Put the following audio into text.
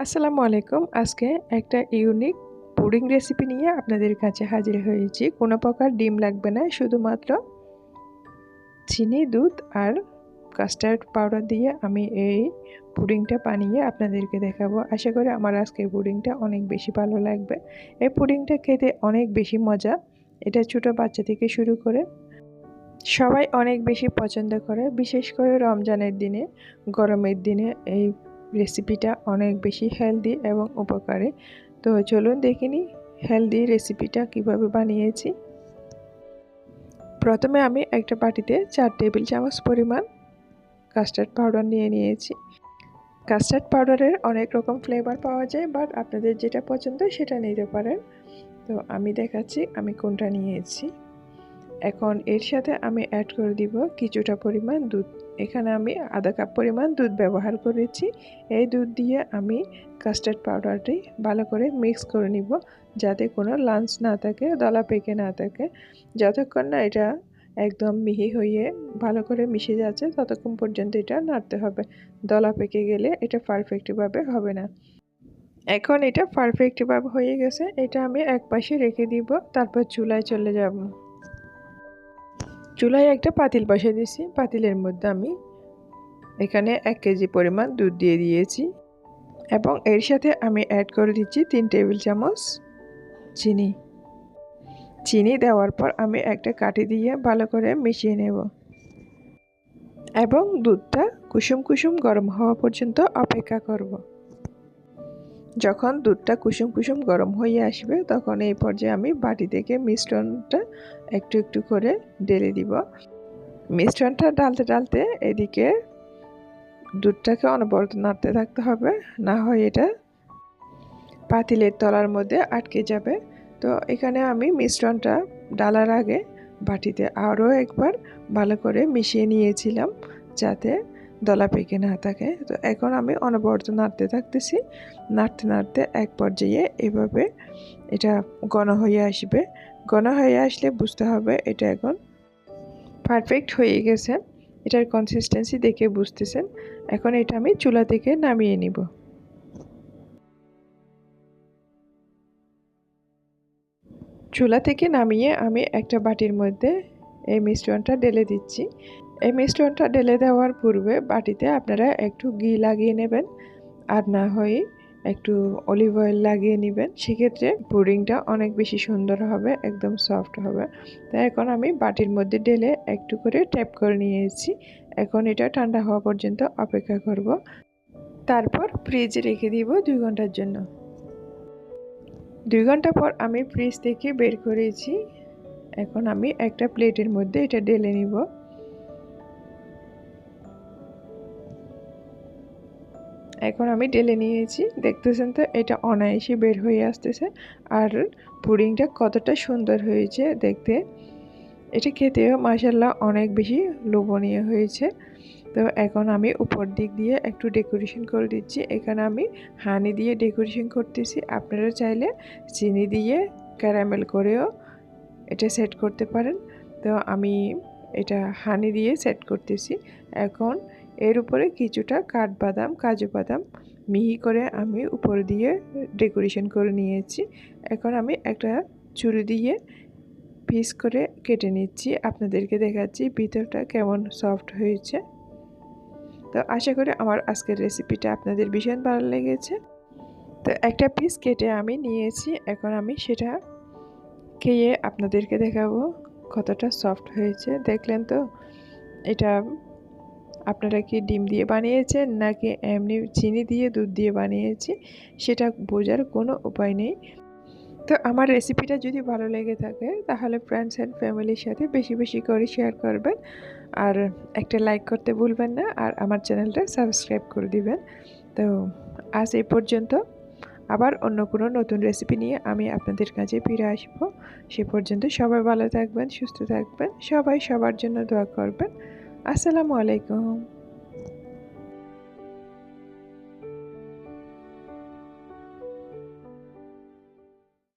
আসসালামু আলাইকুম। আজকে একটা ইউনিক পুডিং রেসিপি নিয়ে আপনাদের কাছে হাজির হয়েছি। কোনো প্রকার ডিম লাগবে না, শুধুমাত্র চিনি, দুধ আর কাস্টার্ড পাউডার দিয়ে আমি এই পুডিংটা বানিয়ে আপনাদেরকে দেখাবো। আশা করি আমার আজকের পুডিংটা অনেক বেশি ভালো লাগবে। এই পুডিংটা খেতে অনেক বেশি মজা। এটা ছোট বাচ্চা থেকে শুরু করে সবাই অনেক বেশি পছন্দ করে। বিশেষ করে রমজানের দিনে, গরমের দিনে এই রেসিপিটা অনেক বেশি হেলদি এবং উপকারী। তো চলুন দেখে নিই হেলদি রেসিপিটা কীভাবে বানিয়েছি। প্রথমে আমি একটা বাটিতে চার টেবিল চামচ পরিমাণ কাস্টার্ড পাউডার নিয়ে নিয়েছি। কাস্টার্ড পাউডারের অনেক রকম ফ্লেভার পাওয়া যায় বাট আপনাদের যেটা পছন্দ সেটা নিতে পারেন। তো আমি দেখাচ্ছি আমি কোনটা নিয়েছি। এখন এর সাথে আমি অ্যাড করে দিব কিছুটা পরিমাণ দুধ। এখানে আমি আধা কাপ পরিমাণ দুধ ব্যবহার করেছি। এই দুধ দিয়ে আমি কাস্টার্ড পাউডারটি ভালো করে মিক্স করে নিব যাতে কোনো লাঞ্চ না থাকে, দলা পেকে না থাকে। যতক্ষণ না এটা একদম মিহি হয়ে ভালো করে মিশে যাচ্ছে, ততক্ষণ পর্যন্ত এটা নাড়তে হবে। দলা পেকে গেলে এটা পারফেক্টভাবে হবে না। এখন এটা পারফেক্টভাবে হয়ে গেছে, এটা আমি এক পাশে রেখে দিব, তারপর চুলায় চলে যাব। চুলায় একটা পাতিল বসিয়ে দিয়েছি। পাতিলের মধ্যে আমি এখানে এক কেজি পরিমাণ দুধ দিয়ে দিয়েছি এবং এর সাথে আমি অ্যাড করে দিচ্ছি তিন টেবিল চামচ চিনি। চিনি দেওয়ার পর আমি একটা কাঠি দিয়ে ভালো করে মিশিয়ে নেব এবং দুধটা কুসুম কুসুম গরম হওয়া পর্যন্ত অপেক্ষা করব। যখন দুধটা কুসুম কুসুম গরম হয়ে আসবে, তখন এই পর্যায়ে আমি বাটি থেকে মিশ্রণটা একটু একটু করে ঢেলে দিব। মিশ্রণটা ডালতে ডালতে এদিকে দুধটাকে অনবরত নাড়তে থাকতে হবে, না হয় এটা পাতিলের তলার মধ্যে আটকে যাবে। তো এখানে আমি মিশ্রণটা ডালার আগে বাটিতে আরও একবার ভালো করে মিশিয়ে নিয়েছিলাম, যাতে দলা পেকে না থাকে। তো এখন আমি অনবরত নাড়তে থাকতেছি। নাড়তে নাড়তে এক পর্যায়ে এভাবে এটা ঘন হয়ে আসবে। ঘন হয়ে আসলে বুঝতে হবে এটা এখন পারফেক্ট হয়ে গেছে। এটার কনসিস্টেন্সি দেখে বুঝতেছেন। এখন এটা আমি চুলা থেকে নামিয়ে নিব। চুলা থেকে নামিয়ে আমি একটা বাটির মধ্যে এই মিশ্রণটা ঢেলে দিচ্ছি। এই মিশ্রণটা ঢেলে দেওয়ার পূর্বে বাটিতে আপনারা একটু ঘি লাগিয়ে নেবেন আর না হয় একটু অলিভ অয়েল লাগিয়ে নেবেন। সেক্ষেত্রে পুডিংটা অনেক বেশি সুন্দর হবে, একদম সফট হবে। তাই এখন আমি বাটির মধ্যে ঢেলে একটু করে ট্যাপ করে নিয়েছি। এখন এটা ঠান্ডা হওয়া পর্যন্ত অপেক্ষা করব। তারপর ফ্রিজে রেখে দিব দুই ঘণ্টার জন্য। দুই ঘণ্টা পর আমি ফ্রিজ থেকে বের করেছি। এখন আমি একটা প্লেটের মধ্যে এটা ঢেলে নিব। এখন আমি ঢেলে নিয়েছি। দেখতেছেন তো, এটা অনায়াসে বের হয়ে আসতেছে। আর পুডিংটা কতটা সুন্দর হয়েছে দেখতে। এটা খেতেও মাসাল্লাহ অনেক বেশি লোভনীয় হয়েছে। তো এখন আমি উপর দিক দিয়ে একটু ডেকোরেশন করে দিচ্ছি। এখানে আমি হানি দিয়ে ডেকোরেশন করতেছি। আপনারা চাইলে চিনি দিয়ে ক্যারামেল করেও এটা সেট করতে পারেন। তো আমি এটা হানি দিয়ে সেট করতেছি। এখন এর উপরে কিছুটা কাঠবাদাম, কাজু বাদাম মিহি করে আমি উপর দিয়ে ডেকোরেশন করে নিয়েছি। এখন আমি একটা চুরি দিয়ে পিস করে কেটে নিচ্ছি। আপনাদেরকে দেখাচ্ছি ভিতরটা কেমন সফট হয়েছে। তো আশা করি আমার আজকের রেসিপিটা আপনাদের ভীষণ ভালো লেগেছে। তো একটা পিস কেটে আমি নিয়েছি। এখন আমি সেটা খেয়ে আপনাদেরকে দেখাবো কতটা সফট হয়েছে। দেখলেন তো? এটা আপনারা কি ডিম দিয়ে বানিয়েছেন নাকি এমনি চিনি দিয়ে দুধ দিয়ে বানিয়েছি, সেটা বোঝার কোনো উপায় নেই। তো আমার রেসিপিটা যদি ভালো লেগে থাকে, তাহলে ফ্রেন্ডস অ্যান্ড ফ্যামিলির সাথে বেশি বেশি করে শেয়ার করবেন। আর একটা লাইক করতে ভুলবেন না, আর আমার চ্যানেলটা সাবস্ক্রাইব করে দিবেন। তো আজ এই পর্যন্ত। আবার অন্য কোনো নতুন রেসিপি নিয়ে আমি আপনাদের কাছে ফিরে আসব। সে পর্যন্ত সবাই ভালো থাকবেন, সুস্থ থাকবেন, সবাই সবার জন্য দোয়া করবেন। আসসালামু আলাইকুম।